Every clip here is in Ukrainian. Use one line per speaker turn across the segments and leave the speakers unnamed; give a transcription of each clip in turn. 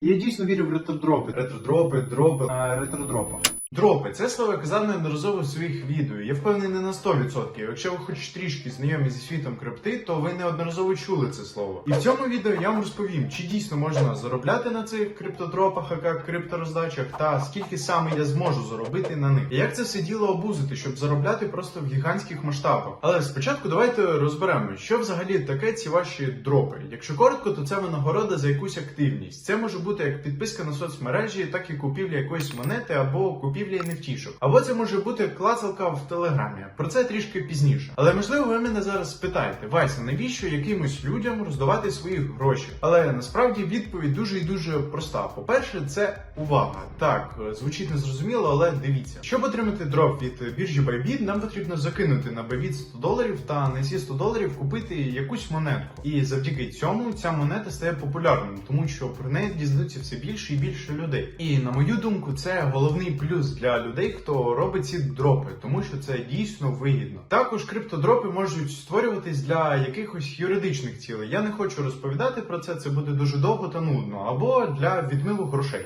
Я дійсно вірю в ретродропи. Ретродропи, дропи, ретродропа. Дропи це слово я казав неодноразово в своїх відео. Я впевнений на 100%. Якщо ви хоч трішки знайомі зі світом крипти, то ви неодноразово чули це слово. І в цьому відео я вам розповім, чи дійсно можна заробляти на цих криптодропах, ака криптороздачах, та скільки саме я зможу заробити на них. І як це все діло обузити, щоб заробляти просто в гігантських масштабах. Але спочатку давайте розберемо, що взагалі таке ці ваші дропи. Якщо коротко, то це винагорода за якусь активність. Це може бути як підписка на соцмережі, так і купівля якоїсь монети або купівля NFT-шок. Або це може бути клацалка в телеграмі. Про це трішки пізніше. Але можливо, ви мене зараз спитаєте, Вайса, навіщо якимось людям роздавати свої гроші? Але насправді відповідь дуже і дуже проста. По-перше, це увага. Так, звучить незрозуміло, але дивіться. Щоб отримати дроп від біржі Bybit, нам потрібно закинути на Bybit 100 доларів та на ці 100 доларів купити якусь монетку. І завдяки цьому ця монета стає популярною, тому що про неї дізнаються все більше і більше людей. І на мою думку, це головний плюс для людей, хто робить ці дропи, тому що це дійсно вигідно. Також криптодропи можуть створюватись для якихось юридичних цілей. Я не хочу розповідати про це, це буде дуже довго та нудно, або для відмиву грошей.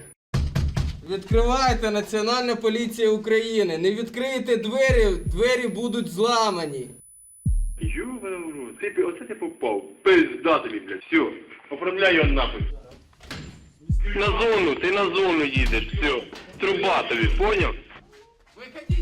Відкривайте Національна поліція України. Не відкриєте двері, двері будуть зламані.
Ёбаный в рот. Ты, пи- оце ти попав. Пизда тобі, блядь. Все. Оформляй його нахуй. На зону, ти на зону їдеш, все. Труба тобі, поняв?
Виходіть сюди!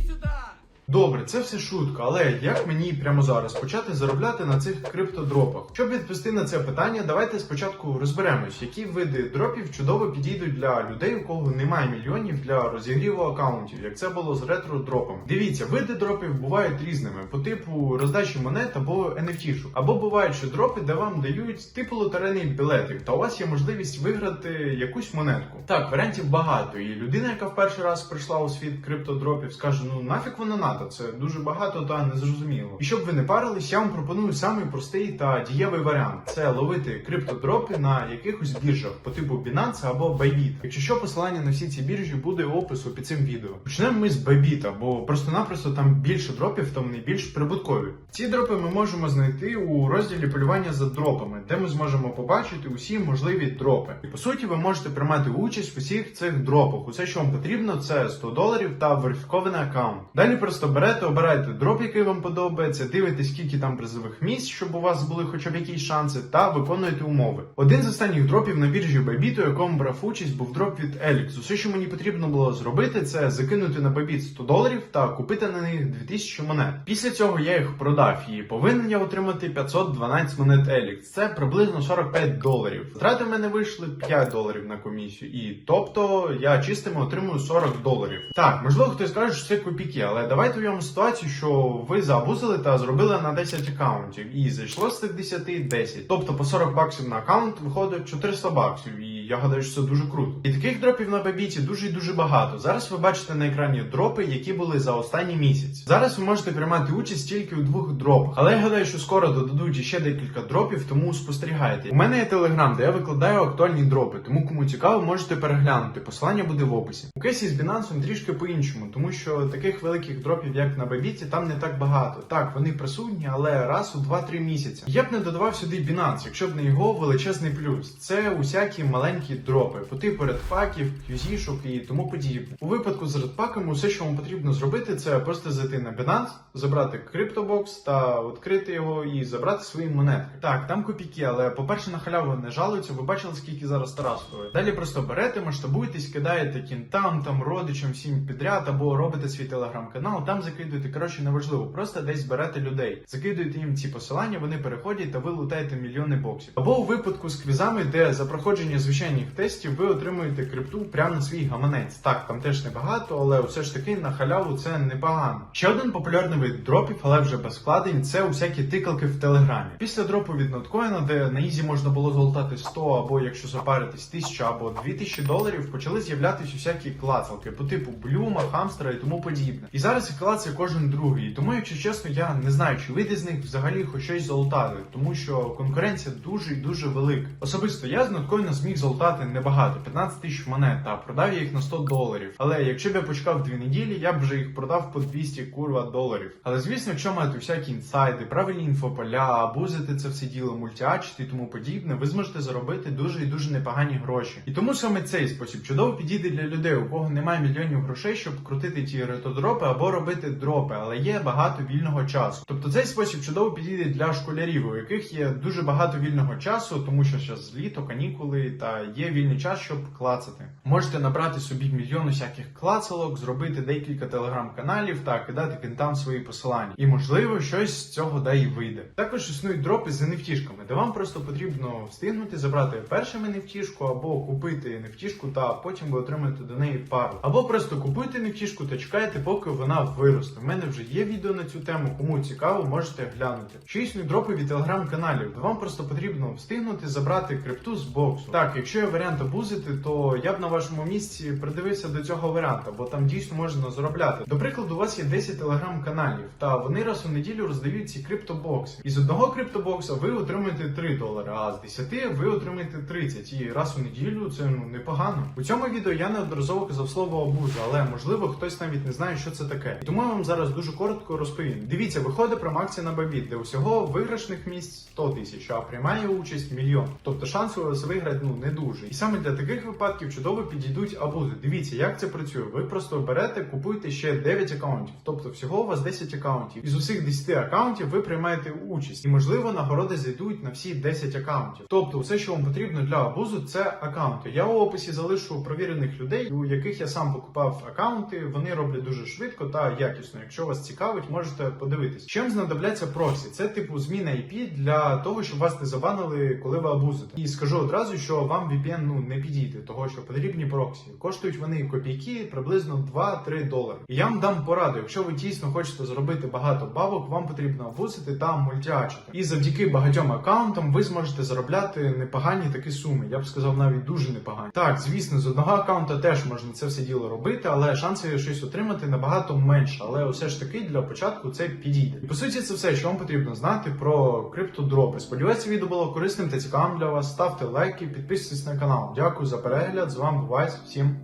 Добре, це все шутка, але як мені прямо зараз почати заробляти на цих криптодропах? Щоб відповісти на це питання, давайте спочатку розберемось, які види дропів чудово підійдуть для людей, у кого немає мільйонів для розігріву акаунтів, як це було з ретро-дропами. Дивіться, види дропів бувають різними по типу роздачі монет або NFT-шок. Або бувають, що дропи, де вам дають типу лотерейний білетик, та у вас є можливість виграти якусь монетку. Так, варіантів багато, і людина, яка в перший раз прийшла у світ криптодропів, скаже: ну нафіг воно надо, це дуже багато та незрозуміло. І щоб ви не парились, я вам пропоную самий простий та дієвий варіант: це ловити криптодропи на якихось біржах по типу Binance або Bybit. Якщо що, посилання на всі ці біржі буде в опису під цим відео. Почнемо ми з Bybit, бо просто-напросто там більше дропів, то вони більш прибуткові. Ці дропи ми можемо знайти у розділі полювання за дропами, де ми зможемо побачити усі можливі дропи. І по суті, ви можете приймати участь в усіх цих дропах. Усе, що вам потрібно, це 100 доларів та верифікований аккаунт. Далі просто берете, обираєте дроп, який вам подобається, дивитесь, скільки там призових місць, щоб у вас були хоча б якісь шанси, та виконуєте умови. Один з останніх дропів на біржі Bybit, у якому брав участь, був дроп від Elix. Усе, що мені потрібно було зробити, це закинути на Bybit 100 доларів та купити на них 2000 монет. Після цього я їх продав і повинен я отримати 512 монет Elix. Це приблизно 45 доларів. Втрати в мене вийшли 5 доларів на комісію, і тобто я чистими отримую 40 доларів. Так, можливо, хтось скаже, що це копійки, але давайте уявимо ситуацію, що ви забузили та зробили на 10 аккаунтів, і зайшло з цих 10 10. Тобто по 40 баксів на аккаунт виходить 400 баксів, і я гадаю, що це дуже круто. І таких дропів на бабіті дуже і дуже багато. Зараз ви бачите на екрані дропи, які були за останній місяць. Зараз ви можете приймати участь тільки у двох дропах, але я гадаю, що скоро додадуть ще декілька дропів, тому спостерігайте. У мене є телеграм, де я викладаю актуальні дропи, тому кому цікаво, можете переглянути. Посилання буде в описі. У кейсі з Binance трішки по-іншому, тому що таких великих дропів, як на Бабіті, там не так багато. Так, вони присутні, але раз у 2-3 місяці. Я б не додавав сюди Binance, якщо б не його величезний плюс. Це усякі маленькі дропи, по типу редпаків, кюзішок і тому подібне. У випадку з редпаками, усе, що вам потрібно зробити, це просто зайти на Binance, забрати криптобокс та відкрити його і забрати свої монетки. Так, там копійки, але по-перше, на халяву не жалуються. Ви бачили, скільки зараз Тарас. Далі просто берете, масштабуєтесь, кидаєте кінтам, там родичам всім підряд, або робите свій телеграм-канал, там закидуєте. Коротше, неважливо, просто десь берете людей, закидуєте їм ці посилання, вони переходять та ви лутаєте мільйони боксів. Або у випадку з квізами, де за проходження звичайних тестів ви отримуєте крипту прямо на свій гаманець. Так, там теж небагато, але все ж таки на халяву це непогано. Ще один популярний вид дропів, але вже без вкладень, це усякі тикалки в телеграмі. Після дропу від ноткоїна, де на ізі можна було золотати 100 або якщо запаритись 1000 або 2000 доларів, почали з'являтися усякі клацалки по типу блюма, хамстера і тому подібне. І зараз клацає кожен другий. Тому, якщо чесно, я не знаю, чи вийде з них взагалі хоч щось золотати, тому що конкуренція дуже і дуже велика. Особисто я з ноткоїна зміг залутати небагато 15 тисяч монет та продав я їх на 100 доларів. Але якщо б я почекав дві неділі, я б вже їх продав по 200 курва доларів. Але звісно, якщо маєте всякі інсайди, правильні інфополя, абузити це все діло, мультіачити і тому подібне, ви зможете заробити дуже і дуже непогані гроші. І тому саме цей спосіб чудово підійде для людей, у кого немає мільйонів грошей, щоб крутити ті ретодропи або робити дропи, але є багато вільного часу. Тобто цей спосіб чудово підійде для школярів, у яких є дуже багато вільного часу, тому що зараз літо, канікули та є вільний час, щоб клацати. Можете набрати собі мільйон усяких клацалок, зробити декілька телеграм-каналів та кидати кентам свої посилання. І можливо щось з цього да і вийде. Також існують дропи з NFT-шками, де вам просто потрібно встигнути забрати першим NFT-шку або купити NFT-шку та потім ви отримаєте до неї пару. Або просто купуйте NFT-шку та чекаєте, поки вона виросте. У мене вже є відео на цю тему. Кому цікаво, можете глянути. Ще існують дропи від телеграм-каналів, де вам просто потрібно встигнути забрати крипту з боксу. Так, якщо є варіант абузити, то я б на вашому місці придивився до цього варіанта, бо там дійсно можна заробляти. До прикладу, у вас є 10 телеграм-каналів, та вони раз у неділю роздають ці криптобокси. І з одного криптобокса ви отримуєте 3 долари, а з 10 ви отримаєте 30. І раз у неділю це ну непогано. У цьому відео я неодноразово казав слово абуза, але можливо хтось навіть не знає, що це таке. Тому я вам зараз дуже коротко розповім. Дивіться, виходить промакція на Бабіт, де усього виграшних місць 100 тисяч, а приймає участь мільйон. Тобто шанси у вас виграти ну не дуже. І саме для таких випадків чудово підійдуть абузи. Дивіться, як це працює. Ви просто берете, купуєте ще 9 акаунтів. Тобто всього у вас 10 акаунтів. Із усіх 10 акаунтів ви приймаєте участь. І можливо нагороди зайдуть на всі 10 акаунтів. Тобто, все, що вам потрібно для абузу, це акаунти. Я у описі залишу провірених людей, у яких я сам покупав акаунти. Вони роблять дуже швидко та якісно. Якщо вас цікавить, можете подивитись. Чим знадобляться проксі? Це типу зміна IP для того, щоб вас не забанили, коли ви абузите. І скажу одразу, що вам VPN ну не підійде, того що потрібні проксі. Коштують вони копійки приблизно 2-3 долари. І я вам дам пораду. Якщо ви дійсно хочете зробити багато бабок, вам потрібно абузити та мультіачити. І завдяки багатьом акаунтам ви зможете заробляти непогані такі суми. Я б сказав, навіть дуже непогані. Так, звісно, з одного акаунта теж можна це все діло робити, але шанси щось отримати набагато менше. Але все ж таки для початку це підійде. І по суті, це все, що вам потрібно знати про криптодропи. Сподіваюся, відео було корисним та цікавим для вас. Ставте лайки, підписуйтесь на канал. Дякую за перегляд. З вами Вайс. Всім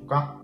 пока.